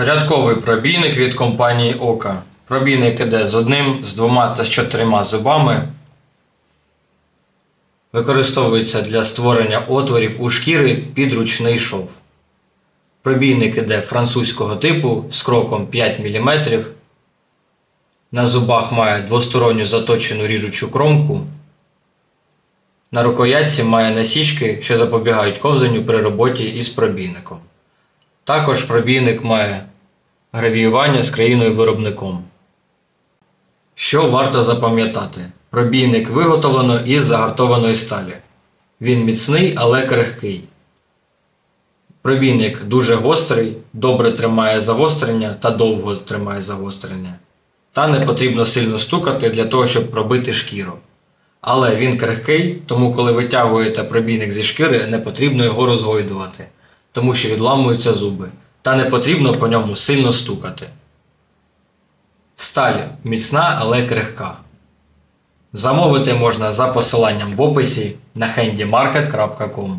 Рядковий пробійник від компанії Ока. Пробійник іде з одним, з двома та з чотирма зубами. Використовується для створення отворів у шкіри під ручний шов. Пробійник іде французького типу з кроком 5 мм. На зубах має двосторонню заточену ріжучу кромку. На рукоятці має насічки, що запобігають ковзанню при роботі із пробійником. Також пробійник має гравіювання з країною виробником. Що варто запам'ятати? Пробійник виготовлено із загартованої сталі. Він міцний, але крихкий. Пробійник дуже гострий, добре тримає загострення та довго тримає загострення. Та не потрібно сильно стукати для того, щоб пробити шкіру. Але він крихкий, тому коли витягуєте пробійник зі шкіри, не потрібно його розгойдувати, тому що відламуються зуби. Та не потрібно по ньому сильно стукати. Сталь міцна, але крихка. Замовити можна за посиланням в описі на handymarket.com.